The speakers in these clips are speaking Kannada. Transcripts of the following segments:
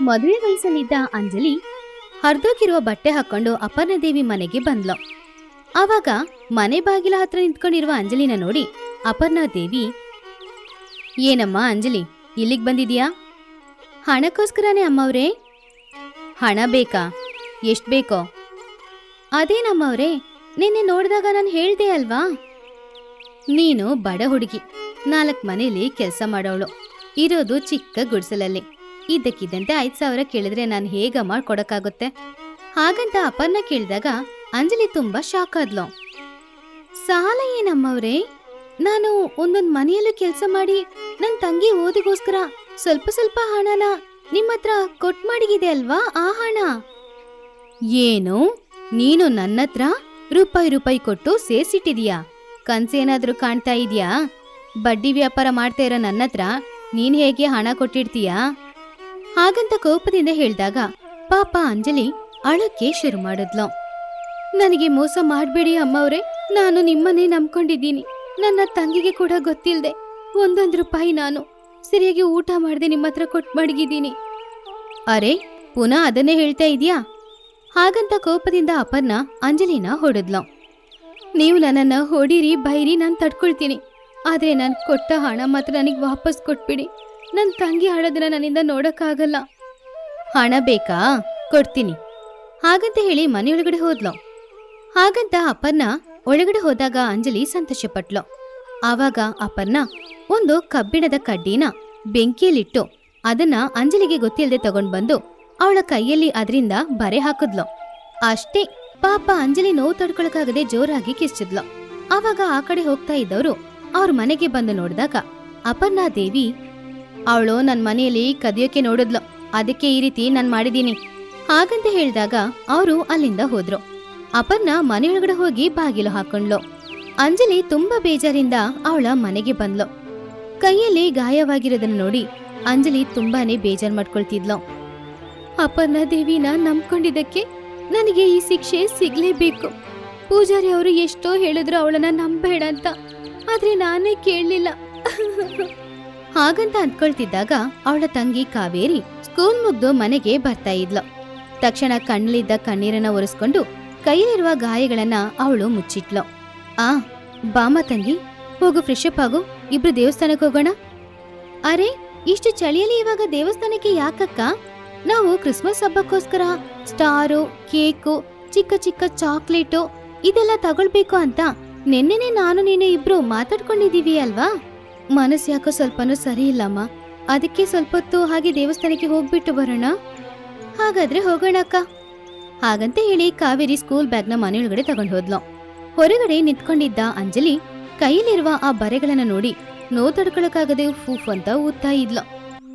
ಮದುವೆ ವಯಸ್ಸಲ್ಲಿದ್ದ ಅಂಜಲಿ ಹರಿದೋಗಿರುವ ಬಟ್ಟೆ ಹಾಕೊಂಡು ಅಪರ್ಣದೇವಿ ಮನೆಗೆ ಬಂದ್ಲು. ಆವಾಗ ಮನೆ ಬಾಗಿಲ ಹತ್ರ ನಿಂತ್ಕೊಂಡಿರುವ ಅಂಜಲಿನ ನೋಡಿ ಅಪರ್ಣಾದೇವಿ ಏನಮ್ಮ ಅಂಜಲಿ, ಇಲ್ಲಿಗೆ ಬಂದಿದೀಯಾ? ಹಣಕ್ಕೋಸ್ಕರನೇ ಅಮ್ಮವ್ರೇ? ಹಣ ಬೇಕಾ? ಎಷ್ಟು ಬೇಕೋ? ಅದೇನಮ್ಮವ್ರೇ, ನಿನ್ನೆ ನೋಡಿದಾಗ ನಾನು ಹೇಳ್ದೆ ಅಲ್ವಾ? ನೀನು ಬಡ ಹುಡುಗಿ, ನಾಲ್ಕು ಮನೇಲಿ ಕೆಲಸ ಮಾಡೋಳು, ಇರೋದು ಚಿಕ್ಕ ಗುಡಿಸಲಲ್ಲಿ. ಇದ್ದಕ್ಕಿದ್ದಂತೆ ಐದು ಸಾವಿರ ಕೇಳಿದ್ರೆ ನಾನು ಹೇಗ ಮಾಡ್ಕೊಡಕ್ಕಾಗುತ್ತೆ? ಹಾಗಂತ ಅಪರ್ಣ ಕೇಳಿದಾಗ ಅಂಜಲಿ ತುಂಬಾ ಶಾಕ್ ಆದ್ಲು. ಸಾಲ ಏನಮ್ಮವ್ರೆ ನಾನು ಒಂದೊಂದ್ ಮನೆಯಲ್ಲೂ ಕೆಲಸ ಮಾಡಿ ನನ್ನ ತಂಗಿ ಓದಿಗೋಸ್ಕರ ಸ್ವಲ್ಪ ಸ್ವಲ್ಪ ಹಣನ ನಿಮ್ಮ ಹತ್ರ ಕೊಟ್ ಮಾಡಿಗಿದೆ ಅಲ್ವಾ ಆ ಹಣ? ಏನು? ನೀನು ನನ್ನ ಹತ್ರ ರೂಪಾಯಿ ರೂಪಾಯಿ ಕೊಟ್ಟು ಸೇರ್ಸಿಟ್ಟಿದೀಯಾ? ಕನ್ಸೇನಾದ್ರೂ ಕಾಣ್ತಾ ಇದೀಯಾ? ಬಡ್ಡಿ ವ್ಯಾಪಾರ ಮಾಡ್ತಾ ಇರೋ ನನ್ನ ಹತ್ರ ನೀನ್ ಹೇಗೆ ಹಣ ಕೊಟ್ಟಿಡ್ತೀಯಾ? ಹಾಗಂತ ಕೋಪದಿಂದ ಹೇಳಿದಾಗ ಪಾಪ ಅಂಜಲಿ ಅಳಕ್ಕೆ ಶುರು ಮಾಡಿದ್ಲು. ನನಗೆ ಮೋಸ ಮಾಡಬೇಡಿ ಅಮ್ಮವ್ರೆ, ನಾನು ನಿಮ್ಮನ್ನೇ ನಂಬ್ಕೊಂಡಿದ್ದೀನಿ. ನನ್ನ ತಂಗಿಗೆ ಕೂಡ ಗೊತ್ತಿಲ್ಲದೆ ಒಂದೊಂದು ರೂಪಾಯಿ ನಾನು ಸರಿಯಾಗಿ ಊಟ ಮಾಡದೆ ನಿಮ್ಮ ಹತ್ರ ಕೊಟ್ಟು ಮಡಗಿದ್ದೀನಿ. ಅರೆ, ಪುನಃ ಅದನ್ನೇ ಹೇಳ್ತಾ ಇದೀಯಾ? ಹಾಗಂತ ಕೋಪದಿಂದ ಅಪರ್ಣ ಅಂಜಲಿನ ಹೊಡೆದ್ಲು. ನೀವು ನನ್ನನ್ನು ಹೊಡೀರಿ, ಬೈರಿ, ನಾನು ತಡ್ಕೊಳ್ತೀನಿ. ಆದರೆ ನಾನು ಕೊಟ್ಟ ಹಣ ಮಾತ್ರ ನನಗೆ ವಾಪಸ್ ಕೊಟ್ಬಿಡಿ. ನನ್ನ ತಂಗಿ ಹಾಡೋದನ್ನ ನನ್ನಿಂದ ನೋಡಕ್ಕಾಗಲ್ಲ. ಹಣ ಬೇಕಾ? ಕೊಡ್ತೀನಿ. ಹಾಗಂತ ಹೇಳಿ ಮನೆಯೊಳಗಡೆ ಹೋದ್ಲು. ಹಾಗಂತ ಅಪರ್ಣ ಒಳಗಡೆ ಹೋದಾಗ ಅಂಜಲಿ ಸಂತೋಷಪಟ್ಲು. ಆವಾಗ ಅಪರ್ಣ ಒಂದು ಕಬ್ಬಿಣದ ಕಡ್ಡಿನ ಬೆಂಕಿಯಲ್ಲಿಟ್ಟು ಅದನ್ನ ಅಂಜಲಿಗೆ ಗೊತ್ತಿಲ್ಲದೆ ತಗೊಂಡ್ ಬಂದು ಅವಳ ಕೈಯಲ್ಲಿ ಅದರಿಂದ ಬರೆ ಹಾಕಿದ್ಲು. ಅಷ್ಟೇ ಪಾಪ ಅಂಜಲಿ ನೋವು ತಡ್ಕೊಳಕಾಗದೆ ಜೋರಾಗಿ ಕಿರ್ಚಿದ್ಲು ಆವಾಗ ಆ ಕಡೆ ಹೋಗ್ತಾ ಇದ್ದವರು ಅವ್ರ ಮನೆಗೆ ಬಂದು ನೋಡಿದಾಗ ಅಪರ್ಣಾ ದೇವಿ ಅವಳು ನನ್ನ ಮನೆಯಲ್ಲಿ ಕದಿಯೋಕೆ ನೋಡಿದ್ಲು. ಅದಕ್ಕೆ ಈ ರೀತಿ ನಾನು ಮಾಡಿದೀನಿ ಹಾಗಂತ ಹೇಳಿದಾಗ ಅವರು ಅಲ್ಲಿಂದ ಹೋದ್ರು. ಅಪರ್ಣ ಮನೆಯೊಳಗಡೆ ಹೋಗಿ ಬಾಗಿಲು ಹಾಕೊಂಡ್ಲು. ಅಂಜಲಿ ತುಂಬಾ ಬೇಜಾರಿಂದ ಅವಳ ಮನೆಗೆ ಬಂದ್ಲು. ಕೈಯಲ್ಲಿ ಗಾಯವಾಗಿರೋದನ್ನ ನೋಡಿ ಅಂಜಲಿ ತುಂಬಾನೇ ಬೇಜಾರ್ ಮಾಡ್ಕೊಳ್ತಿದ್ಲು. ಅಪರ್ಣ ದೇವಿನ ನಂಬ್ಕೊಂಡಿದ್ದಕ್ಕೆ ನನಗೆ ಈ ಶಿಕ್ಷೆ ಸಿಗ್ಲೇಬೇಕು. ಪೂಜಾರಿ ಅವರು ಎಷ್ಟೋ ಹೇಳಿದ್ರು ಅವಳನ್ನ ನಂಬೇಡ ಅಂತ. ಆದ್ರೆ ನಾನೇ ಕೇಳಲಿಲ್ಲ. ಹಾಗಂತ ಅಂದ್ಕೊಳ್ತಿದ್ದಾಗ ಅವಳ ತಂಗಿ ಕಾವೇರಿ ಸ್ಕೂಲ್ ಮುಗ್ದು ಮನೆಗೆ ಬರ್ತಾ ಇದ್ಲು. ತಕ್ಷಣ ಕಣ್ಣಲ್ಲಿದ್ದ ಕಣ್ಣೀರನ್ನ ಒರೆಸ್ಕೊಂಡು ಕೈಯಲ್ಲಿರುವ ಗಾಯಗಳನ್ನ ಅವಳು ಮುಚ್ಚಿಟ್ಲು. ಆ ಬಾಮ ತಂಗಿ, ಹೋಗು ಫ್ರೆಶ್ ಅಪ್ ಆಗು, ಇಬ್ರು ದೇವಸ್ಥಾನಕ್ಕೆ ಹೋಗೋಣ. ಅರೆ, ಇಷ್ಟು ಚಳಿಯಲ್ಲಿ ಇವಾಗ ದೇವಸ್ಥಾನಕ್ಕೆ ಯಾಕಕ್ಕ? ನಾವು ಕ್ರಿಸ್ಮಸ್ ಹಬ್ಬಕ್ಕೋಸ್ಕರ ಸ್ಟಾರು, ಕೇಕು, ಚಿಕ್ಕ ಚಿಕ್ಕ ಚಾಕ್ಲೇಟು ಇದೆಲ್ಲ ತಗೊಳ್ಬೇಕು ಅಂತ ನಿನ್ನೆನೆ ನಾನು ನೀನು ಇಬ್ರು ಮಾತಾಡ್ಕೊಂಡಿದೀವಿ ಅಲ್ವಾ? ಮನಸ್ಸು ಯಾಕೋ ಸ್ವಲ್ಪನೂ ಸರಿ ಇಲ್ಲಮ್ಮ. ಅದಕ್ಕೆ ಸ್ವಲ್ಪ ಹೊತ್ತು ಹಾಗೆ ದೇವಸ್ಥಾನಕ್ಕೆ ಹೋಗ್ಬಿಟ್ಟು ಬರೋಣ? ಹಾಗಾದ್ರೆ ಹೋಗೋಣ ಅಕ್ಕ. ಹಾಗಂತ ಹೇಳಿ ಕಾವೇರಿ ಸ್ಕೂಲ್ ಬ್ಯಾಗ್ನ ಮನೆಯೊಳಗಡೆ ತಗೊಂಡು ಹೋದ್ಲು. ಹೊರಗಡೆ ನಿಂತ್ಕೊಂಡಿದ್ದ ಅಂಜಲಿ ಕೈಯಲ್ಲಿರುವ ಆ ಬರೆಗಳನ್ನ ನೋಡಿ ನೋ ತಡ್ಕೊಳಕ್ಕಾಗದೆ ಫೂಫ್ ಅಂತ ಊದ್ತಾ ಇದ್ಲು.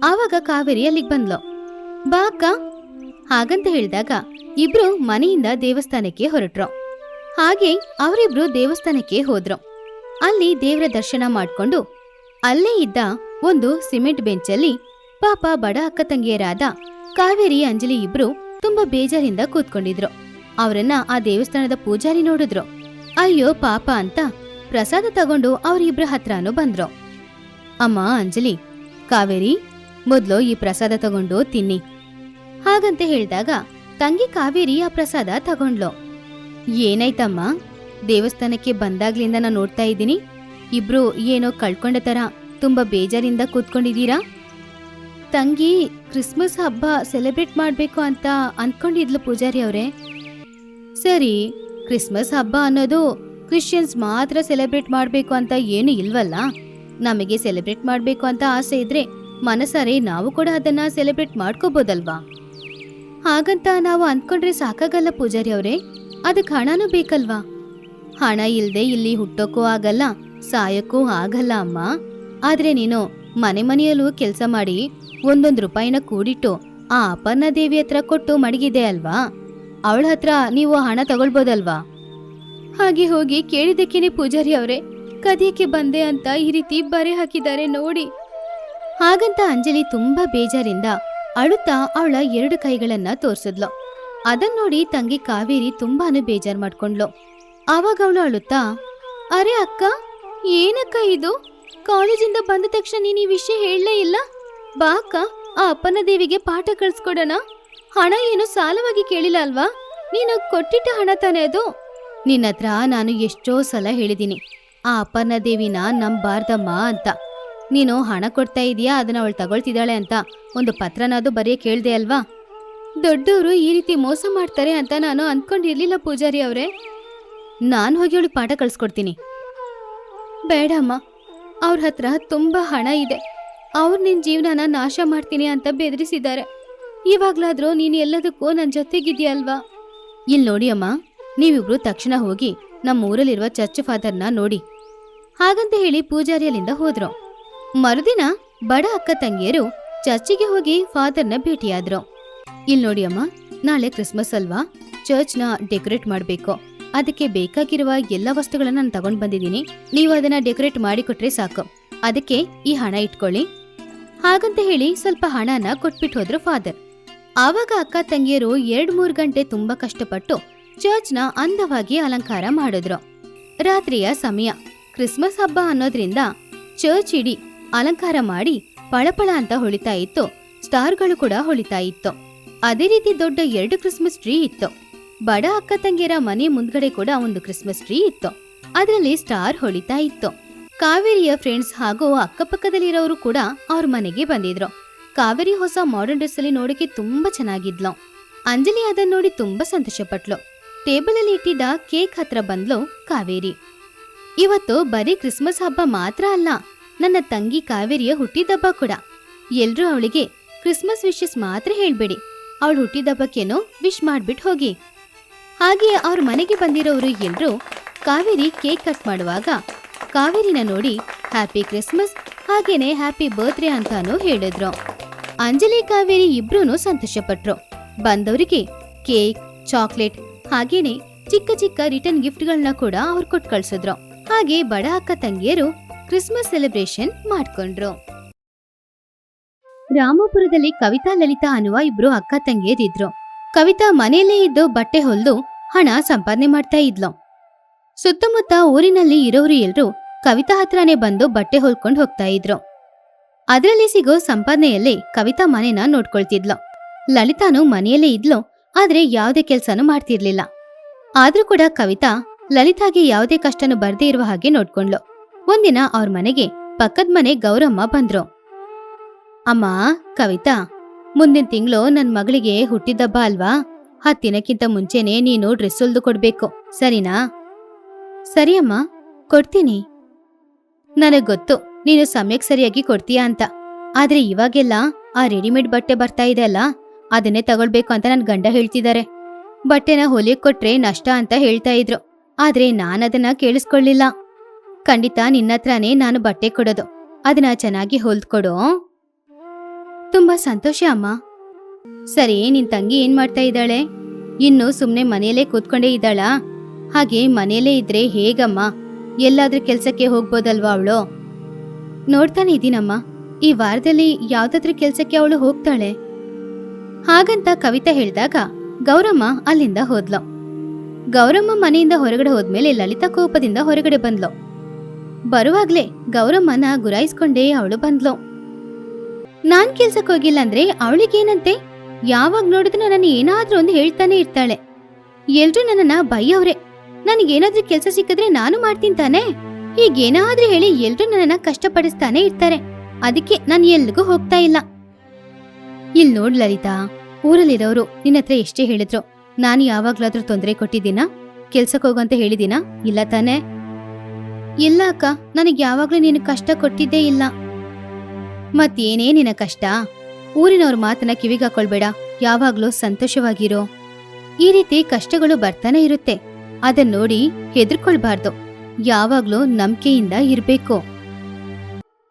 ಆವಾಗ ಕಾವೇರಿ ಅಲ್ಲಿಗೆ ಬಂದ್ಲು. ಬಾ ಅಕ್ಕ. ಹಾಗಂತ ಹೇಳಿದಾಗ ಇಬ್ರು ಮನೆಯಿಂದ ದೇವಸ್ಥಾನಕ್ಕೆ ಹೊರಟ್ರು. ಹಾಗೆ ಅವರಿಬ್ರು ದೇವಸ್ಥಾನಕ್ಕೆ ಹೋದ್ರು. ಅಲ್ಲಿ ದೇವರ ದರ್ಶನ ಮಾಡ್ಕೊಂಡು ಅಲ್ಲೇ ಇದ್ದ ಒಂದು ಸಿಮೆಂಟ್ ಬೆಂಚಲ್ಲಿ ಪಾಪ ಬಡ ಅಕ್ಕ ತಂಗಿಯರಾದ ಕಾವೇರಿ, ಅಂಜಲಿ ಇಬ್ರು ತುಂಬಾ ಬೇಜಾರಿಂದ ಕೂತ್ಕೊಂಡಿದ್ರು. ಅವರನ್ನ ಆ ದೇವಸ್ಥಾನದ ಪೂಜಾರಿ ನೋಡಿದ್ರು. ಅಯ್ಯೋ ಪಾಪ ಅಂತ ಪ್ರಸಾದ ತಗೊಂಡು ಅವರಿಬ್ರ ಹತ್ರನೂ ಬಂದ್ರು. ಅಮ್ಮ, ಅಂಜಲಿ, ಕಾವೇರಿ, ಮೊದ್ಲು ಈ ಪ್ರಸಾದ ತಗೊಂಡು ತಿನ್ನಿ. ಹಾಗಂತ ಹೇಳಿದಾಗ ತಂಗಿ ಕಾವೇರಿ ಆ ಪ್ರಸಾದ ತಗೊಂಡ್ಲು ಏನಾಯ್ತಮ್ಮ? ದೇವಸ್ಥಾನಕ್ಕೆ ಬಂದಾಗ್ಲಿಂದ ನಾನು ನೋಡ್ತಾ ಇದ್ದೀನಿ. ಇಬ್ರು ಏನೋ ಕಳ್ಕೊಂಡ ತರ ತುಂಬಾ ಬೇಜಾರಿಂದ ಕೂತ್ಕೊಂಡಿದ್ದೀರಾ? ತಂಗಿ, ಕ್ರಿಸ್ಮಸ್ ಹಬ್ಬ ಸೆಲೆಬ್ರೇಟ್ ಮಾಡ್ಬೇಕು ಅಂತ ಅನ್ಕೊಂಡಿದ್ಲು ಪೂಜಾರಿ ಅವರೇ. ಸರಿ, ಕ್ರಿಸ್ಮಸ್ ಹಬ್ಬ ಅನ್ನೋದು ಕ್ರಿಶ್ಚಿಯನ್ಸ್ ಮಾತ್ರ ಸೆಲೆಬ್ರೇಟ್ ಮಾಡಬೇಕು ಅಂತ ಏನು ಇಲ್ವಲ್ಲ? ನಮಗೆ ಸೆಲೆಬ್ರೇಟ್ ಮಾಡಬೇಕು ಅಂತ ಆಸೆ ಇದ್ರೆ ಮನಸಾರೆ ನಾವು ಕೂಡ ಅದನ್ನ ಸೆಲೆಬ್ರೇಟ್ ಮಾಡ್ಕೋಬೋದಲ್ವಾ? ಹಾಗಂತ ನಾವು ಅಂದ್ಕೊಂಡ್ರೆ ಸಾಕಾಗಲ್ಲ ಪೂಜಾರಿ ಅವರೇ. ಅದಕ್ಕೆ ಹಣನೂ ಬೇಕಲ್ವಾ? ಹಣ ಇಲ್ಲದೆ ಇಲ್ಲಿ ಹುಟ್ಟೋಕ್ಕೂ ಆಗಲ್ಲ. ಸಾಯಕ್ಕೂ ಆಗಲ್ಲ ಅಮ್ಮ. ಆದ್ರೆ ನೀನು ಮನೆ ಮನೆಯಲ್ಲೂ ಕೆಲಸ ಮಾಡಿ ಒಂದೊಂದು ರೂಪಾಯಿನ ಕೂಡಿಟ್ಟು ಆ ಅಪರ್ಣ ದೇವಿ ಹತ್ರ ಕೊಟ್ಟು ಮಡಗಿದೆ ಅಲ್ವಾ? ಅವಳ ಹತ್ರ ನೀವು ಹಣ ತಗೊಳ್ಬೋದಲ್ವಾ? ಹಾಗೆ ಹೋಗಿ ಕೇಳಿದಕ್ಕೇನೆ ಪೂಜಾರಿ ಅವರೇ, ಕದಿಯಕ್ಕೆ ಬಂದೆ ಅಂತ ಈ ರೀತಿ ಬರೆ ಹಾಕಿದ್ದಾರೆ ನೋಡಿ. ಹಾಗಂತ ಅಂಜಲಿ ತುಂಬಾ ಬೇಜಾರಿಂದ ಅಳುತ್ತಾ ಅವಳ ಎರಡು ಕೈಗಳನ್ನ ತೋರ್ಸಿದ್ಲು. ಅದನ್ ನೋಡಿ ತಂಗಿ ಕಾವೇರಿ ತುಂಬಾನು ಬೇಜಾರ್ ಮಾಡ್ಕೊಂಡ್ಲು. ಆವಾಗ ಅವಳು ಅಳುತ್ತಾ, ಅರೆ ಅಕ್ಕ ಏನಕ್ಕ ಇದು? ಕಾಲೇಜಿಂದ ಬಂದ ತಕ್ಷಣ ನೀನ್ ಈ ವಿಷಯ ಹೇಳಲೇ ಇಲ್ಲ? ಬಾಕ, ಆ ಅಪ್ಪನ ದೇವಿಗೆ ಪಾಠ ಕಳ್ಸ್ಕೊಡೋಣ. ಹಣ ಏನು ಸಾಲವಾಗಿ ಕೇಳಿಲ್ಲ ಅಲ್ವಾ? ನೀನು ಕೊಟ್ಟಿಟ್ಟ ಹಣ ತಾನೇ ಅದು? ನಿನ್ನ ಹತ್ರ ನಾನು ಎಷ್ಟೋ ಸಲ ಹೇಳಿದ್ದೀನಿ. ಆ ಅಪ್ಪನ ದೇವಿನ ನಂಬಾರ್ದಮ್ಮ ಅಂತ. ನೀನು ಹಣ ಕೊಡ್ತಾ ಇದೀಯಾ? ಅದನ್ನ ಅವಳು ತಗೊಳ್ತಿದ್ದಾಳೆ ಅಂತ ಒಂದು ಪತ್ರನಾದ್ರೂ ಬರೆಯ ಕೇಳ್ದೆ ಅಲ್ವಾ? ದೊಡ್ಡವರು ಈ ರೀತಿ ಮೋಸ ಮಾಡ್ತಾರೆ ಅಂತ ನಾನು ಅಂದ್ಕೊಂಡಿರ್ಲಿಲ್ಲ ಪೂಜಾರಿ ಅವರೇ. ನಾನು ಹೋಗಿ ಅವಳಿಗೆ ಪಾಠ ಕಳ್ಸ್ಕೊಡ್ತೀನಿ. ಬೇಡಮ್ಮ, ಅವ್ರ ಹತ್ರ ತುಂಬಾ ಹಣ ಇದೆ. ಅವ್ರು ನಿನ್ನ ಜೀವನನ ನಾಶ ಮಾಡ್ತೀನಿ ಅಂತ ಬೆದರಿಸಿದ್ದಾರೆ. ಇವಾಗ್ಲಾದ್ರೂ ನೀನು ಎಲ್ಲದಕ್ಕೂ ನನ್ನ ಜೊತೆಗಿದ್ಯಲ್ವಾ? ಇಲ್ಲಿ ನೋಡಿ ಅಮ್ಮ, ನೀವಿಬ್ರು ತಕ್ಷಣ ಹೋಗಿ ನಮ್ಮ ಊರಲ್ಲಿರುವ ಚರ್ಚ್ ಫಾದರ್ನ ನೋಡಿ. ಹಾಗಂತ ಹೇಳಿ ಪೂಜಾರಿ ಅಲ್ಲಿಂದ ಹೋದ್ರು. ಮರುದಿನ ಬಡ ಅಕ್ಕ ತಂಗಿಯರು ಚರ್ಚಿಗೆ ಹೋಗಿ ಫಾದರ್ನ ಭೇಟಿಯಾದ್ರು. ಇಲ್ಲಿ ನೋಡಿ ಅಮ್ಮ, ನಾಳೆ ಕ್ರಿಸ್ಮಸ್ ಅಲ್ವಾ? ಚರ್ಚ್ನ ಡೆಕೋರೇಟ್ ಮಾಡಬೇಕು. ಅದಕ್ಕೆ ಬೇಕಾಗಿರುವ ಎಲ್ಲ ವಸ್ತುಗಳನ್ನ ನಾನು ತಗೊಂಡ್ ಬಂದಿದ್ದೀನಿ. ನೀವು ಅದನ್ನ ಡೆಕೋರೇಟ್ ಮಾಡಿಕೊಟ್ರೆ ಸಾಕು. ಅದಕ್ಕೆ ಈ ಹಣ ಇಟ್ಕೊಳ್ಳಿ. ಹಾಗಂತ ಹೇಳಿ ಸ್ವಲ್ಪ ಹಣನ ಕೊಟ್ಬಿಟ್ಟು ಹೋದ್ರು ಫಾದರ್. ಆವಾಗ ಅಕ್ಕ ತಂಗಿಯರು ಎರಡ್ ಮೂರ್ ಗಂಟೆ ತುಂಬಾ ಕಷ್ಟಪಟ್ಟು ಚರ್ಚ್ನ ಅಂದವಾಗಿ ಅಲಂಕಾರ ಮಾಡಿದ್ರು. ರಾತ್ರಿಯ ಸಮಯ. ಕ್ರಿಸ್ಮಸ್ ಹಬ್ಬ ಅನ್ನೋದ್ರಿಂದ ಚರ್ಚ್ ಇಡೀ ಅಲಂಕಾರ ಮಾಡಿ ಪಳಪಳ ಅಂತ ಹೊಳಿತಾ ಇತ್ತು. ಸ್ಟಾರ್ಗಳು ಕೂಡ ಹೊಳಿತಾ ಇತ್ತು. ಅದೇ ರೀತಿ ದೊಡ್ಡ ಎರಡು ಕ್ರಿಸ್ಮಸ್ ಟ್ರೀ ಇತ್ತು. ಬಡ ಅಕ್ಕ ತಂಗಿಯರ ಮನೆ ಮುಂದ್ಗಡೆ ಕೂಡ ಒಂದು ಕ್ರಿಸ್ಮಸ್ ಟ್ರೀ ಇತ್ತು. ಅದರಲ್ಲಿ ಸ್ಟಾರ್ ಹೊಳಿತಾ ಇತ್ತು. ಕಾವೇರಿಯ ಫ್ರೆಂಡ್ಸ್ ಹಾಗೂ ಅಕ್ಕಪಕ್ಕದಲ್ಲಿರೋರು ಕೂಡ ಅವ್ರ ಮನೆಗೆ ಬಂದಿದ್ರು. ಕಾವೇರಿ ಹೊಸ ಮಾಡರ್ನ್ ಡ್ರೆಸ್ ಅಲ್ಲಿ ನೋಡಕ್ಕೆ ತುಂಬಾ ಚೆನ್ನಾಗಿದ್ಲು. ಅಂಜಲಿ ಅದನ್ನ ನೋಡಿ ತುಂಬಾ ಸಂತೋಷಪಟ್ಲು. ಟೇಬಲ್ ಅಲ್ಲಿ ಇಟ್ಟಿದ್ದ ಕೇಕ್ ಹತ್ರ ಬಂದ್ಲು ಕಾವೇರಿ. ಇವತ್ತು ಬರೀ ಕ್ರಿಸ್ಮಸ್ ಹಬ್ಬ ಮಾತ್ರ ಅಲ್ಲ, ನನ್ನ ತಂಗಿ ಕಾವೇರಿಯ ಹುಟ್ಟಿದಬ್ಬ ಕೂಡ. ಎಲ್ರೂ ಅವಳಿಗೆ ಕ್ರಿಸ್ಮಸ್ ವಿಶಸ್ ಮಾತ್ರ ಹೇಳ್ಬೇಡಿ. ಅವಳು ಹುಟ್ಟಿದಬ್ಬಕ್ಕೇನೋ ವಿಶ್ ಮಾಡ್ಬಿಟ್ಟು ಹೋಗಿ. ಹಾಗೆ ಅವ್ರ ಮನೆಗೆ ಬಂದಿರೋರು ಎಲ್ಲರೂ ಕಾವೇರಿ ಕೇಕ್ ಕಟ್ ಮಾಡುವಾಗ ಕಾವೇರಿನ ನೋಡಿ ಹ್ಯಾಪಿ ಕ್ರಿಸ್ಮಸ್ ಹಾಗೇನೆ ಹ್ಯಾಪಿ ಬರ್ತ್ಡೇ ಅಂತಾನು ಹೇಳಿದ್ರು. ಅಂಜಲಿ, ಕಾವೇರಿ ಇಬ್ರು ಸಂತೋಷಪಟ್ರು. ಬಂದವರಿಗೆ ಕೇಕ್, ಚಾಕ್ಲೇಟ್, ಹಾಗೇನೆ ಚಿಕ್ಕ ಚಿಕ್ಕ ರಿಟರ್ನ್ ಗಿಫ್ಟ್ಗಳನ್ನ ಕೂಡ ಅವ್ರು ಕೊಟ್ಟು ಕಳ್ಸಿದ್ರು. ಹಾಗೆ ಬಡ ಅಕ್ಕ ತಂಗಿಯರು ಕ್ರಿಸ್ಮಸ್ ಸೆಲೆಬ್ರೇಷನ್ ಮಾಡ್ಕೊಂಡ್ರು. ರಾಮಪುರದಲ್ಲಿ ಕವಿತಾ, ಲಲಿತಾ ಅನ್ನುವ ಇಬ್ರು ಅಕ್ಕ ತಂಗಿಯರಿದ್ರು. ಕವಿತಾ ಮನೆಯಲ್ಲೇ ಇದ್ದು ಬಟ್ಟೆ ಹೊಲ್ದು ಹಣ ಸಂಪಾದನೆ ಮಾಡ್ತಾ ಇದ್ಲು. ಸುತ್ತಮುತ್ತ ಊರಿನಲ್ಲಿ ಇರೋರು ಎಲ್ರು ಕವಿತಾ ಹತ್ರನೇ ಬಂದು ಬಟ್ಟೆ ಹೊಲ್ಕೊಂಡು ಹೋಗ್ತಾ ಇದ್ರು. ಅದರಲ್ಲಿ ಸಿಗೋ ಸಂಪಾದನೆಯಲ್ಲಿ ಕವಿತಾ ಮನೆನ ನೋಡ್ಕೊಳ್ತಿದ್ಲು. ಲಲಿತಾನು ಮನೆಯಲ್ಲೇ ಇದ್ಲು, ಆದ್ರೆ ಯಾವುದೇ ಕೆಲ್ಸನೂ ಮಾಡ್ತಿರ್ಲಿಲ್ಲ. ಆದ್ರೂ ಕೂಡ ಕವಿತಾ ಲಲಿತಾಗೆ ಯಾವುದೇ ಕಷ್ಟನೂ ಬರ್ದೇ ಇರುವ ಹಾಗೆ ನೋಡ್ಕೊಂಡ್ಲು. ಒಂದಿನ ಅವ್ರ ಮನೆಗೆ ಪಕ್ಕದ ಮನೆ ಗೌರಮ್ಮ ಬಂದ್ರು. ಅಮ್ಮ, ಕವಿತಾ, ಮುಂದಿನ ತಿಂಗಳು ನನ್ ಮಗಳಿಗೆ ಹುಟ್ಟಿದಬ್ಬ ಅಲ್ವಾ? ಹತ್ತು ದಿನಕ್ಕಿಂತ ಮುಂಚೆನೆ ನೀನು ಡ್ರೆಸ್ ಹೊಲ್ದು ಕೊಡ್ಬೇಕು, ಸರಿನಾ? ಸರಿ ಅಮ್ಮ ಕೊಡ್ತೀನಿ. ನನಗೆ ಗೊತ್ತು, ನೀನು ಸಮಯಕ್ಕೆ ಸರಿಯಾಗಿ ಕೊಡ್ತೀಯಾ ಅಂತ. ಆದ್ರೆ ಇವಾಗೆಲ್ಲ ಆ ರೆಡಿಮೇಡ್ ಬಟ್ಟೆ ಬರ್ತಾ ಇದೆ ಅಲ್ಲ, ಅದನ್ನೇ ತಗೊಳ್ಬೇಕು ಅಂತ ನನ್ ಗಂಡ ಹೇಳ್ತಿದ್ದಾರೆ ಬಟ್ಟೆನ ಹೊಲಿಗೆ ಕೊಟ್ರೆ ನಷ್ಟ ಅಂತ ಹೇಳ್ತಾ ಇದ್ರು. ಆದ್ರೆ ನಾನದನ್ನ ಕೇಳಿಸ್ಕೊಳ್ಳಿಲ್ಲ. ಖಂಡಿತ ನಿನ್ನತ್ರನೇ ನಾನು ಬಟ್ಟೆ ಕೊಡೋದು. ಅದನ್ನ ಚೆನ್ನಾಗಿ ಹೊಲ್ದ್ಕೊಡು. ತುಂಬಾ ಸಂತೋಷ ಅಮ್ಮ. ಸರಿ, ನಿನ್ ತಂಗಿ ಏನ್ ಮಾಡ್ತಾ ಇದ್ದಾಳೆ? ಇನ್ನು ಸುಮ್ನೆ ಮನೆಯಲ್ಲೇ ಕೂತ್ಕೊಂಡೇ ಇದ್ದಾಳಾ? ಹಾಗೆ ಮನೆಯಲ್ಲೇ ಇದ್ರೆ ಹೇಗಮ್ಮ? ಎಲ್ಲಾದ್ರೂ ಕೆಲ್ಸಕ್ಕೆ ಹೋಗ್ಬೋದಲ್ವಾ ಅವಳು? ನೋಡ್ತಾನೆ ಇದೀನಮ್ಮ. ಈ ವಾರದಲ್ಲಿ ಯಾವ್ದಾದ್ರೂ ಕೆಲ್ಸಕ್ಕೆ ಅವಳು ಹೋಗ್ತಾಳೆ. ಹಾಗಂತ ಕವಿತಾ ಹೇಳಿದಾಗ ಗೌರಮ್ಮ ಅಲ್ಲಿಂದ ಹೋದ್ಲು. ಗೌರಮ್ಮ ಮನೆಯಿಂದ ಹೊರಗಡೆ ಹೋದ್ಮೇಲೆ ಲಲಿತಾ ಕೋಪದಿಂದ ಹೊರಗಡೆ ಬಂದ್ಲು. ಬರುವಾಗ್ಲೇ ಗೌರಮ್ಮನ ಗುರಾಯಿಸ್ಕೊಂಡೇ ಅವಳು ಬಂದ್ಲು. ನಾನ್ ಕೆಲ್ಸಕ್ಕೆ ಹೋಗಿಲ್ಲ ಅಂದ್ರೆ ಅವಳಿಗೇನಂತೆ? ಯಾವಾಗ ನೋಡಿದ್ರು ನನ್ನ ಏನಾದ್ರೂ ಒಂದು ಹೇಳ್ತಾನೆ ಇರ್ತಾಳೆ. ಎಲ್ರೂ ನನ್ನನ್ನ ಬೈಯವ್ರೆ. ನನಗೇನಾದ್ರೂ ಕೆಲಸ ಸಿಕ್ಕಿದ್ರೆ ನಾನು ಮಾಡ್ತೀನಿ ತಾನೆ? ಹೀಗೇನಾದ್ರೂ ಹೇಳಿ ಎಲ್ರೂ ನನ್ನನ್ನ ಕಷ್ಟಪಡಿಸ್ತಾನೆ ಇರ್ತಾರೆ. ಅದಕ್ಕೆ ನಾನು ಎಲ್ರಿಗೂ ಹೋಗ್ತಾ ಇಲ್ಲ. ಇಲ್ ನೋಡ್ ಲಲಿತಾ, ಊರಲ್ಲಿರೋರು ನಿನ್ನ ಹತ್ರ ಎಷ್ಟೇ ಹೇಳಿದ್ರು, ನಾನು ಯಾವಾಗ್ಲಾದ್ರೂ ತೊಂದರೆ ಕೊಟ್ಟಿದ್ದೀನಾ? ಕೆಲ್ಸಕ್ಕೆ ಹೋಗಂತ ಹೇಳಿದೀನಾ ಇಲ್ಲ ತಾನೇ? ಇಲ್ಲ ಅಕ್ಕ, ನನಗೆ ಯಾವಾಗ್ಲೂ ನೀನು ಕಷ್ಟ ಕೊಟ್ಟಿದ್ದೇ ಇಲ್ಲ. ಮತ್ತೇನೇ ನಿನ್ನ ಕಷ್ಟ? ಊರಿನವ್ರ ಮಾತನ್ನ ಕಿವಿಗಾಕೊಳ್ಬೇಡ. ಯಾವಾಗ್ಲೂ ಸಂತೋಷವಾಗಿರೋ. ಈ ರೀತಿ ಕಷ್ಟಗಳು ಬರ್ತಾನೆ ಇರುತ್ತೆ. ಅದನ್ ನೋಡಿ ಹೆದರ್ಕೊಳ್ಬಾರ್ದು. ಯಾವಾಗ್ಲೂ ನಂಬಿಕೆಯಿಂದ ಇರ್ಬೇಕು.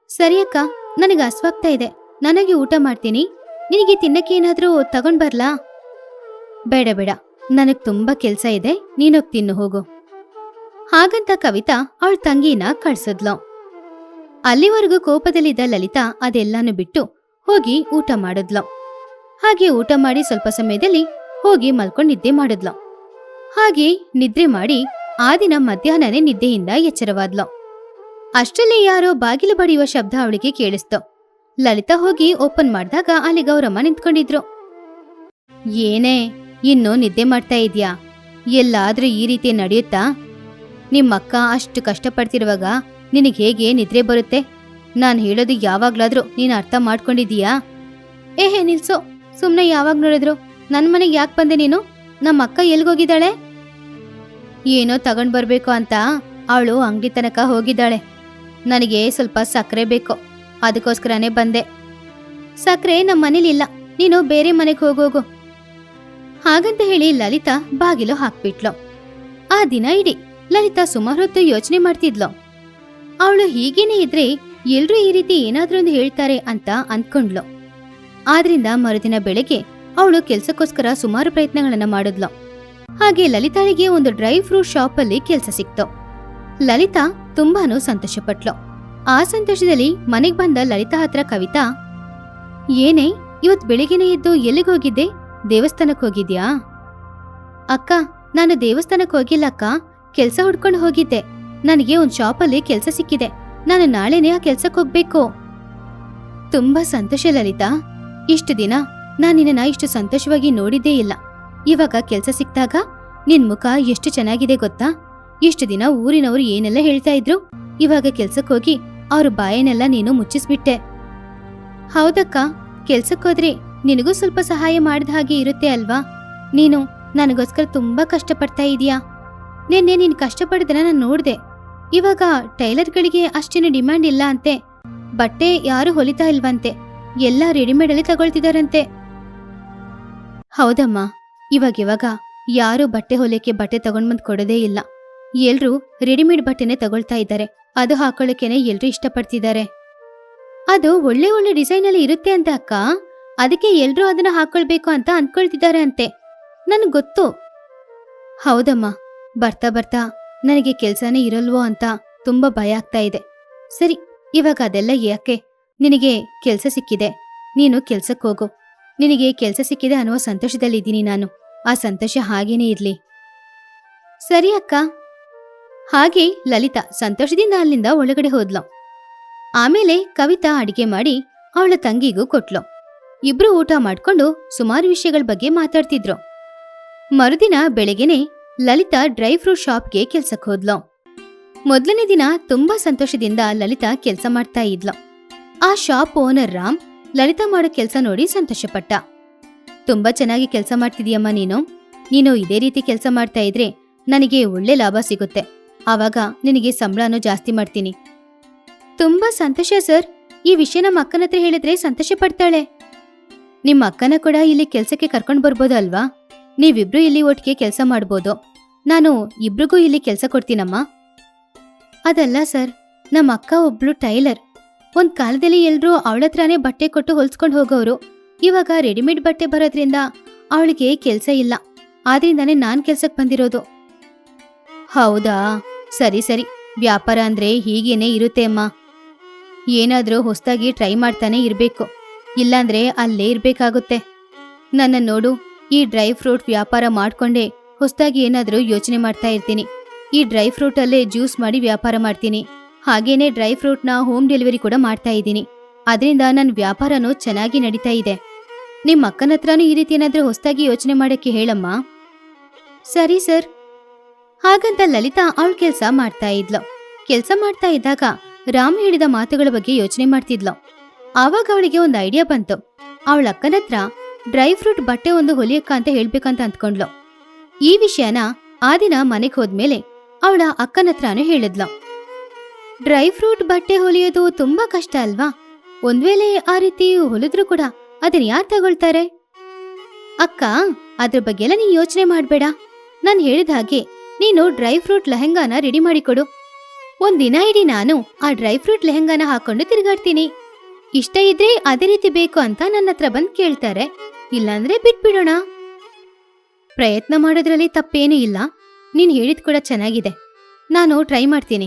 ಸರಿ ಅಕ್ಕ, ನನಗೆ ಅಸ್ವಾಗ್ತಾ ಇದೆ. ನನಗೆ ಊಟ ಮಾಡ್ತೀನಿ. ನಿನಗೆ ತಿನ್ನಕ್ಕೆ ಏನಾದ್ರೂ ತಗೊಂಡ್ ಬರ್ಲಾ? ಬೇಡ ಬೇಡ. ನನಗ್ ತುಂಬಾ ಕೆಲ್ಸ ಇದೆ. ನೀನೋಗ್ ತಿನ್ನು, ಹೋಗು. ಹಾಗಂತ ಕವಿತಾ ಅವಳ ತಂಗಿನ ಕಳ್ಸದ್ಲು. ಅಲ್ಲಿವರೆಗೂ ಕೋಪದಲ್ಲಿದ್ದ ಲಲಿತಾ ಅದೆಲ್ಲಾನು ಬಿಟ್ಟು ಹೋಗಿ ಊಟ ಮಾಡಿದ್ಲು. ಹಾಗೆ ಊಟ ಮಾಡಿ ಸ್ವಲ್ಪ ಸಮಯದಲ್ಲಿ ಹೋಗಿ ಮಲ್ಕೊಂಡು ನಿದ್ದೆ ಮಾಡಿದ್ಲು. ಹಾಗೆ ನಿದ್ರೆ ಮಾಡಿ ಆ ದಿನ ಮಧ್ಯಾಹ್ನನೇ ನಿದ್ದೆಯಿಂದ ಎಚ್ಚರವಾದ್ಲು. ಅಷ್ಟರಲ್ಲಿ ಯಾರೋ ಬಾಗಿಲು ಬಡಿಯುವ ಶಬ್ದ ಅವಳಿಗೆ ಕೇಳಿಸ್ತು. ಲಲಿತಾ ಹೋಗಿ ಓಪನ್ ಮಾಡಿದಾಗ ಅಲ್ಲಿ ಗೌರಮ್ಮ ನಿಂತ್ಕೊಂಡಿದ್ರು. ಏನೇ, ಇನ್ನು ನಿದ್ದೆ ಮಾಡ್ತಾ ಇದ್ಯಾ? ಎಲ್ಲಾದ್ರೂ ಈ ರೀತಿ ನಡೆಯುತ್ತಾ? ನಿಮ್ಮಕ್ಕ ಅಷ್ಟು ಕಷ್ಟಪಡ್ತಿರುವಾಗ ನಿನಗೆ ಹೇಗೆ ನಿದ್ರೆ ಬರುತ್ತೆ? ನಾನು ಹೇಳೋದು ಯಾವಾಗ್ಲಾದ್ರೂ ನೀನು ಅರ್ಥ ಮಾಡ್ಕೊಂಡಿದೀಯಾ ಏಹೇ ನಿಲ್ಸು. ಸುಮ್ಮನೆ ಯಾವಾಗ ನೋಡಿದ್ರು? ನನ್ನ ಮನೆಗೆ ಯಾಕೆ ಬಂದೆ ನೀನು? ನಮ್ಮ ಅಕ್ಕ ಎಲ್ಗೋಗಿದ್ದಾಳೆ? ಏನೋ ತಗೊಂಡ್ ಬರಬೇಕು ಅಂತ. ಅವಳು ಅಂಗಡಿ ತನಕ ಹೋಗಿದ್ದಾಳೆ. ನನಗೆ ಸ್ವಲ್ಪ ಸಕ್ಕರೆ ಬೇಕು. ಅದಕ್ಕೋಸ್ಕರನೇ ಬಂದೆ. ಸಕ್ಕರೆ ನಮ್ಮ ಮನೇಲಿಲ್ಲ ನೀನು ಬೇರೆ ಮನೆಗೆ ಹೋಗೋಗು ಹಾಗಂತ ಹೇಳಿ ಲಲಿತಾ ಬಾಗಿಲು ಹಾಕ್ಬಿಟ್ಲು. ಆ ದಿನ ಇಡೀ ಲಲಿತಾ ಸುಮಾರು ಹೊತ್ತು ಯೋಚನೆ ಮಾಡ್ತಿದ್ಲು. ಅವಳು ಹೀಗೇನೆ ಇದ್ರೆ ಎಲ್ರೂ ಈ ರೀತಿ ಏನಾದ್ರೊಂದು ಹೇಳ್ತಾರೆ ಅಂತ ಅಂದ್ಕೊಂಡ್ಲು. ಆದ್ರಿಂದ ಮರುದಿನ ಬೆಳಗ್ಗೆ ಅವಳು ಕೆಲ್ಸಕ್ಕೋಸ್ಕರ ಸುಮಾರು ಪ್ರಯತ್ನಗಳನ್ನ ಮಾಡಿದ್ಲು. ಹಾಗೆ ಲಲಿತಾಳಿಗೆ ಒಂದು ಡ್ರೈ ಫ್ರೂಟ್ ಶಾಪ್ ಅಲ್ಲಿ ಕೆಲಸ ಸಿಕ್ತು. ಲಲಿತಾ ತುಂಬಾನು ಸಂತೋಷಪಟ್ಲು. ಆ ಸಂತೋಷದಲ್ಲಿ ಮನೆಗ್ ಬಂದ ಲಲಿತಾ ಹತ್ರ ಕವಿತಾ, ಏನೇ, ಇವತ್ ಬೆಳಿಗ್ಗೆನೆ ಎದ್ದು ಎಲ್ಲಿಗೆ ಹೋಗಿದ್ದೆ ದೇವಸ್ಥಾನಕ್ಕೆ ಹೋಗಿದ್ಯಾ? ಅಕ್ಕ, ನಾನು ದೇವಸ್ಥಾನಕ್ಕೆ ಹೋಗಿಲ್ಲ ಅಕ್ಕ. ಕೆಲ್ಸ ಹುಡ್ಕೊಂಡು ಹೋಗಿದ್ದೆ. ನನಗೆ ಒಂದ್ ಶಾಪಲ್ಲಿ ಕೆಲ್ಸ ಸಿಕ್ಕಿದೆ. ನಾನು ನಾಳೆನೇ ಆ ಕೆಲ್ಸಕ್ಕೆ ಹೋಗ್ಬೇಕು. ತುಂಬಾ ಸಂತೋಷ ಲಲಿತಾ. ಇಷ್ಟು ದಿನ ನಾನು ನಿನ್ನ ಇಷ್ಟು ಸಂತೋಷವಾಗಿ ನೋಡಿದ್ದೇ ಇಲ್ಲ. ಇವಾಗ ಕೆಲ್ಸ ಸಿಕ್ತಾಗ ನಿನ್ ಮುಖ ಎಷ್ಟು ಚೆನ್ನಾಗಿದೆ ಗೊತ್ತಾ? ಇಷ್ಟು ದಿನ ಊರಿನವರು ಏನೆಲ್ಲ ಹೇಳ್ತಾ ಇದ್ರು? ಇವಾಗ ಕೆಲ್ಸಕ್ಕೆ ಹೋಗಿ ಅವ್ರ ಬಾಯನ್ನೆಲ್ಲ ನೀನು ಮುಚ್ಚಿಸ್ಬಿಟ್ಟೆ. ಹೌದಕ್ಕ ಕೆಲ್ಸಕ್ಕೋದ್ರೆ ನಿನಗೂ ಸ್ವಲ್ಪ ಸಹಾಯ ಮಾಡಿದ ಹಾಗೆ ಇರುತ್ತೆ ಅಲ್ವಾ? ನೀನು ನನಗೋಸ್ಕರ ತುಂಬಾ ಕಷ್ಟಪಡ್ತಾ ಇದೀಯಾ? ನಿನ್ನೆ ನೀನ್ ಕಷ್ಟಪಡ್ದನ ನಾನು ನೋಡ್ದೆ. ಇವಾಗ ಟೈಲರ್ಗಳಿಗೆ ಅಷ್ಟೇನು ಡಿಮ್ಯಾಂಡ್ ಇಲ್ಲ ಅಂತೆ. ಬಟ್ಟೆ ಯಾರು ಹೊಲಿತಾ ಇಲ್ವಂತೆ. ಎಲ್ಲ ರೆಡಿಮೇಡ್ ಅಲ್ಲಿ ತಗೊಳ್ತಿದಾರಂತೆ. ಹೌದಮ್ಮ, ಇವಾಗ ಇವಾಗ ಯಾರು ಬಟ್ಟೆ ಹೊಲಿಯಕ್ಕೆ ಬಟ್ಟೆ ತಗೊಂಡ್ಬಂದ್ ಕೊಡೋದೇ ಇಲ್ಲ. ಎಲ್ರೂ ರೆಡಿಮೇಡ್ ಬಟ್ಟೆನೆ ತಗೊಳ್ತಾ ಇದ್ದಾರೆ. ಅದು ಹಾಕೊಳ್ಳೋಕೆನೆ ಎಲ್ರೂ ಇಷ್ಟಪಡ್ತಿದ್ದಾರೆ. ಅದು ಒಳ್ಳೆ ಒಳ್ಳೆ ಡಿಸೈನ್ ಅಲ್ಲಿ ಇರುತ್ತೆ ಅಂತ ಅಕ್ಕ. ಅದಕ್ಕೆ ಎಲ್ರೂ ಅದನ್ನ ಹಾಕೊಳ್ಬೇಕು ಅಂತ ಅನ್ಕೊಳ್ತಿದ್ದಾರೆ ಅಂತೆ. ನನ್ ಗೊತ್ತು. ಹೌದಮ್ಮ, ಬರ್ತಾ ಬರ್ತಾ ನನಗೆ ಕೆಲ್ಸನೇ ಇರಲ್ವೋ ಅಂತ ತುಂಬಾ ಭಯ ಆಗ್ತಾ ಇದೆ. ಸರಿ, ಇವಾಗ ಅದೆಲ್ಲ ಯಾಕೆ? ನಿನಗೆ ಕೆಲ್ಸ ಸಿಕ್ಕಿದೆ. ನೀನು ಕೆಲ್ಸಕ್ಕೆ ಹೋಗು. ನಿನಗೆ ಕೆಲ್ಸ ಸಿಕ್ಕಿದೆ ಅನ್ನುವ ಸಂತೋಷದಲ್ಲಿದ್ದೀನಿ ನಾನು. ಆ ಸಂತೋಷ ಹಾಗೇನೇ ಇರ್ಲಿ. ಸರಿ ಅಕ್ಕ. ಹಾಗೆ ಲಲಿತಾ ಸಂತೋಷದಿಂದ ಅಲ್ಲಿಂದ ಒಳಗಡೆ ಹೋದ್ಲು. ಆಮೇಲೆ ಕವಿತಾ ಅಡಿಗೆ ಮಾಡಿ ಅವಳ ತಂಗಿಗೂ ಕೊಟ್ಲು. ಇಬ್ರು ಊಟ ಮಾಡ್ಕೊಂಡು ಸುಮಾರು ವಿಷಯಗಳ ಬಗ್ಗೆ ಮಾತಾಡ್ತಿದ್ರು. ಮರುದಿನ ಬೆಳಗ್ಗೆನೆ ಲಲಿತಾ ಡ್ರೈ ಫ್ರೂಟ್ ಶಾಪ್ಗೆ ಕೆಲ್ಸಕ್ಕೆ ಹೋದ್ಲು. ಮೊದಲನೇ ದಿನ ತುಂಬಾ ಸಂತೋಷದಿಂದ ಲಲಿತಾ ಕೆಲಸ ಮಾಡ್ತಾ ಇದ್ಲು. ಆ ಶಾಪ್ ಓನರ್ ರಾಮ್ ಲಲಿತಾ ಮಾಡೋ ಕೆಲಸ ನೋಡಿ ಸಂತೋಷಪಟ್ಟ. ತುಂಬಾ ಚೆನ್ನಾಗಿ ಕೆಲಸ ಮಾಡ್ತಿದೀಯಮ್ಮ ನೀನು. ನೀನು ಇದೇ ರೀತಿ ಕೆಲಸ ಮಾಡ್ತಾ ಇದ್ರೆ ನನಗೆ ಒಳ್ಳೆ ಲಾಭ ಸಿಗುತ್ತೆ. ಆವಾಗ ನಿನಗೆ ಸಂಬಳನೂ ಜಾಸ್ತಿ ಮಾಡ್ತೀನಿ. ತುಂಬಾ ಸಂತೋಷ ಸರ್. ಈ ವಿಷಯ ನಮ್ಮ ಅಕ್ಕನ ಹತ್ರ ಹೇಳಿದ್ರೆ ಸಂತೋಷ ಪಡ್ತಾಳೆ ನಿಮ್ಮ ಅಕ್ಕನ ಕೂಡ ಇಲ್ಲಿ ಕೆಲಸಕ್ಕೆ ಕರ್ಕೊಂಡು ಬರ್ಬೋದು ಅಲ್ವಾ ನೀವಿಬ್ರು ಇಲ್ಲಿ ಒಟ್ಟಿಗೆ ಕೆಲಸ ಮಾಡ್ಬೋದು. ನಾನು ಇಬ್ರಿಗೂ ಇಲ್ಲಿ ಕೆಲಸ ಕೊಡ್ತೀನಮ್ಮ. ಅದಲ್ಲ ಸರ್ ನಮ್ಮ ಅಕ್ಕ ಒಬ್ಳು ಟೈಲರ್. ಒಂದ್ ಕಾಲದಲ್ಲಿ ಎಲ್ರೂ ಅವಳ ಹತ್ರನೇ ಬಟ್ಟೆ ಕೊಟ್ಟು ಹೊಲ್ಸ್ಕೊಂಡು ಹೋಗೋರು. ಇವಾಗ ರೆಡಿಮೇಡ್ ಬಟ್ಟೆ ಬರೋದ್ರಿಂದ ಅವಳಿಗೆ ಕೆಲಸ ಇಲ್ಲ. ಆದ್ರಿಂದಾನೇ ನಾನ್ ಕೆಲ್ಸಕ್ ಬಂದಿರೋದು. ಹೌದಾ? ಸರಿ ಸರಿ. ವ್ಯಾಪಾರ ಅಂದ್ರೆ ಹೀಗೇನೆ ಇರುತ್ತೆ ಅಮ್ಮ. ಏನಾದ್ರೂ ಹೊಸದಾಗಿ ಟ್ರೈ ಮಾಡ್ತಾನೆ ಇರಬೇಕು. ಇಲ್ಲಾಂದ್ರೆ ಅಲ್ಲೇ ಇರ್ಬೇಕಾಗುತ್ತೆ. ನನ್ನ ನೋಡು, ಈ ಡ್ರೈ ಫ್ರೂಟ್ ವ್ಯಾಪಾರ ಮಾಡ್ಕೊಂಡೇ ಹೊಸ್ದಾಗಿ ಏನಾದರೂ ಯೋಚನೆ ಮಾಡ್ತಾ ಇರ್ತೀನಿ. ಈ ಡ್ರೈ ಫ್ರೂಟ್ ಅಲ್ಲೇ ಜ್ಯೂಸ್ ಮಾಡಿ ವ್ಯಾಪಾರ ಮಾಡ್ತೀನಿ. ಹಾಗೇನೆ ಡ್ರೈ ಫ್ರೂಟ್ನ ಹೋಮ್ ಡೆಲಿವರಿ ಕೂಡ ಮಾಡ್ತಾ ಇದ್ದೀನಿ. ಅದರಿಂದ ನನ್ನ ವ್ಯಾಪಾರನೂ ಚೆನ್ನಾಗಿ ನಡೀತಾ ಇದೆ. ನಿಮ್ಮ ಅಕ್ಕನ ಹತ್ರನೂ ಈ ರೀತಿ ಏನಾದರೂ ಹೊಸದಾಗಿ ಯೋಚನೆ ಮಾಡೋಕ್ಕೆ ಹೇಳಮ್ಮ. ಸರಿ ಸರ್. ಹಾಗಂತ ಲಲಿತಾ ಅವಳ ಕೆಲಸ ಮಾಡ್ತಾ ಇದ್ಲು. ಕೆಲಸ ಮಾಡ್ತಾ ಇದ್ದಾಗ ರಾಮ್ ಹೇಳಿದ ಮಾತುಗಳ ಬಗ್ಗೆ ಯೋಚನೆ ಮಾಡ್ತಿದ್ಲು. ಆವಾಗ ಅವಳಿಗೆ ಒಂದು ಐಡಿಯಾ ಬಂತು. ಅವಳ ಅಕ್ಕನ ಹತ್ರ ಡ್ರೈ ಫ್ರೂಟ್ ಬಟ್ಟೆ ಒಂದು ಹೊಲಿಯಕ್ಕ ಅಂತ ಹೇಳ್ಬೇಕಂತ ಅಂದ್ಕೊಂಡ್ಲು ಈ ವಿಷಯನ ಆ ದಿನ ಮನೆಗೆ ಹೋದ್ಮೇಲೆ ಅವಳ ಅಕ್ಕನ ಹತ್ರನೂ ಹೇಳಿದ್ಲು. ಡ್ರೈ ಫ್ರೂಟ್ ಬಟ್ಟೆ ಹೊಲಿಯೋದು ತುಂಬಾ ಕಷ್ಟ ಅಲ್ವಾ? ಒಂದ್ ವೇಳೆ ಆ ರೀತಿ ಹೊಲಿದ್ರು ಕೂಡ ಅದನ್ನ ಯಾರು ತಗೊಳ್ತಾರೆ? ಅಕ್ಕ, ಅದ್ರ ಬಗ್ಗೆ ಎಲ್ಲ ನೀನ್ ಯೋಚನೆ ಮಾಡ್ಬೇಡ. ನಾನ್ ಹೇಳಿದ ಹಾಗೆ ನೀನು ಡ್ರೈ ಫ್ರೂಟ್ ಲೆಹೆಂಗಾನ ರೆಡಿ ಮಾಡಿಕೊಡು. ಒಂದಿನ ಇಡೀ ನಾನು ಆ ಡ್ರೈ ಫ್ರೂಟ್ ಲೆಹಂಗಾನ ಹಾಕೊಂಡು ತಿರುಗಾಡ್ತೀನಿ. ಇಷ್ಟ ಇದ್ರೆ ಅದೇ ರೀತಿ ಬೇಕು ಅಂತ ನನ್ನ ಹತ್ರ ಬಂದ್ ಕೇಳ್ತಾರೆ. ಇಲ್ಲಾಂದ್ರೆ ಬಿಟ್ಬಿಡೋಣ. ಪ್ರಯತ್ನ ಮಾಡೋದ್ರಲ್ಲಿ ತಪ್ಪೇನೂ ಇಲ್ಲ. ನೀನು ಹೇಳಿದ್ ಕೂಡ ಚೆನ್ನಾಗಿದೆ. ನಾನು ಟ್ರೈ ಮಾಡ್ತೀನಿ.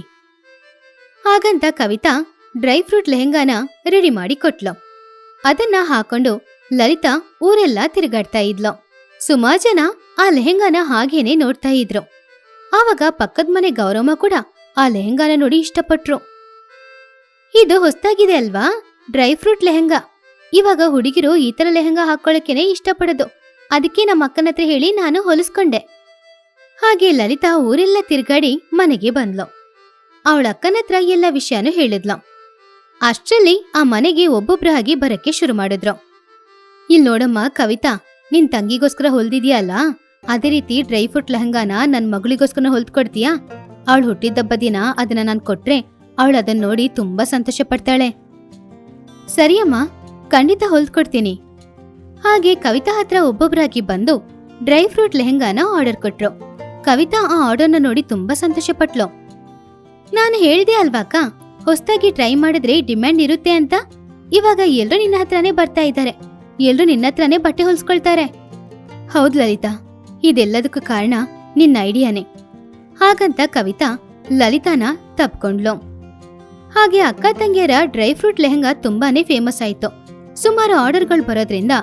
ಹಾಗಂತ ಕವಿತಾ ಡ್ರೈ ಫ್ರೂಟ್ ಲೆಹಂಗಾನ ರೆಡಿ ಮಾಡಿ ಕೊಟ್ಲು. ಅದನ್ನ ಹಾಕೊಂಡು ಲಲಿತಾ ಊರೆಲ್ಲ ತಿರುಗಾಡ್ತಾ ಇದ್ಲು. ಸುಮಾರು ಜನ ಆ ಲೆಹೆಂಗಾನ ಹಾಗೇನೆ ನೋಡ್ತಾ ಇದ್ರು. ಆವಾಗ ಪಕ್ಕದ ಮನೆ ಗೌರಮ್ಮ ಕೂಡ ಆ ಲೆಹೆಂಗಾನ ನೋಡಿ ಇಷ್ಟಪಟ್ರು. ಇದು ಹೊಸ್ತಾಗಿದೆ ಅಲ್ವಾ? Dry fruit lehenga. ಇವಾಗ ಹುಡುಗಿರು ಈ ತರ ಲೆಹಂಗಾ ಹಾಕೊಳ್ಳೋಕೆನೆ ಇಷ್ಟಪಡೋದು. ಅದಕ್ಕೆ ನಮ್ಮ ಅಕ್ಕನ ಹತ್ರ ಹೇಳಿ ನಾನು ಹೊಲಿಸ್ಕೊಂಡೆ. ಹಾಗೆ ಲಲಿತಾ ಊರೆಲ್ಲ ತಿರ್ಗಾಡಿ ಮನೆಗೆ ಬಂದ್ಲು. ಅವಳ ಅಕ್ಕನ ಹತ್ರ ಎಲ್ಲ ವಿಷಯನೂ ಹೇಳಿದ್ಲು. ಅಷ್ಟರಲ್ಲಿ ಆ ಮನೆಗೆ ಒಬ್ಬೊಬ್ರಾಗಿ ಬರಕ್ಕೆ ಶುರು ಮಾಡಿದ್ರು. ಇಲ್ ನೋಡಮ್ಮ, ಕವಿತಾ, ನಿನ್ ತಂಗಿಗೋಸ್ಕರ ಹೊಲ್ದಿದ್ಯಲ್ಲ ಅದೇ ರೀತಿ ಡ್ರೈ ಫ್ರೂಟ್ ಲೆಹಂಗಾನ ನನ್ ಮಗಳಿಗೋಸ್ಕರ ಹೊಲ್ದ್ಕೊಡ್ತೀಯಾ? ಅವಳು ಹುಟ್ಟಿದ್ದಬ್ಬ ದಿನ ಅದನ್ನ ನಾನ್ ಕೊಟ್ರೆ ಅವಳು ಅದನ್ನ ನೋಡಿ ತುಂಬಾ ಸಂತೋಷ ಪಡ್ತಾಳೆ. ಸರಿಯಮ್ಮ, ಖಂಡಿತ ಹೊಲ್ದ್ಕೊಡ್ತೀನಿ. ಹಾಗೆ ಕವಿತಾ ಹತ್ರ ಒಬ್ಬೊಬ್ಬರಾಗಿ ಬಂದು ಡ್ರೈ ಫ್ರೂಟ್ ಲೆಹಂಗಾನ ಆರ್ಡರ್ ಕೊಟ್ರು. ಕವಿತಾ ಆ ಆರ್ಡರ್ನ ನೋಡಿ ತುಂಬಾ ಸಂತೋಷ ಪಟ್ಲು ನಾನು ಹೇಳಿದೆ ಅಲ್ವಾಕ ಹೊಸದಾಗಿ ಟ್ರೈ ಮಾಡಿದ್ರೆ ಡಿಮ್ಯಾಂಡ್ ಇರುತ್ತೆ ಅಂತ? ಇವಾಗ ಎಲ್ರು ನಿನ್ನ ಹತ್ರನೇ ಬರ್ತಾ ಇದ್ದಾರೆ. ಎಲ್ರು ನಿನ್ನ ಹತ್ರನೇ ಬಟ್ಟೆ ಹೊಲ್ಸ್ಕೊಳ್ತಾರೆ. ಹೌದ್ ಲಲಿತಾ, ಇದೆಲ್ಲದಕ್ಕೂ ಕಾರಣ ನಿನ್ನ ಐಡಿಯಾನೇ. ಹಾಗಂತ ಕವಿತಾ ಲಲಿತಾನ ತಪ್ಕೊಂಡ್ಲು. ಹಾಗೆ ಅಕ್ಕ ತಂಗಿಯರ ಡ್ರೈ ಫ್ರೂಟ್ ಲೆಹಂಗಾ ತುಂಬಾನೇ ಫೇಮಸ್ ಆಯ್ತು. ಸುಮಾರು ಆರ್ಡರ್ಗಳು ಬರೋದ್ರಿಂದ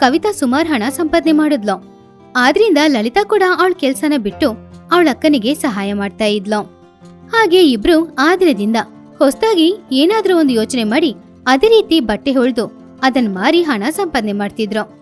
ಕವಿತಾ ಸುಮಾರ್ ಹಣ ಸಂಪಾದನೆ ಮಾಡಿದ್ಲು. ಆದ್ರಿಂದ ಲಲಿತಾ ಕೂಡ ಅವಳ ಕೆಲ್ಸನ ಬಿಟ್ಟು ಅವಳ ಅಕ್ಕನಿಗೆ ಸಹಾಯ ಮಾಡ್ತಾ ಇದ್ಲು. ಹಾಗೆ ಇಬ್ರು ಆ ದಿನದಿಂದ ಹೊಸದಾಗಿ ಏನಾದ್ರೂ ಒಂದು ಯೋಚನೆ ಮಾಡಿ ಅದೇ ರೀತಿ ಬಟ್ಟೆ ಹೊಳ್ದು ಅದನ್ ಮಾರಿ ಹಣ ಸಂಪಾದನೆ ಮಾಡ್ತಿದ್ರು.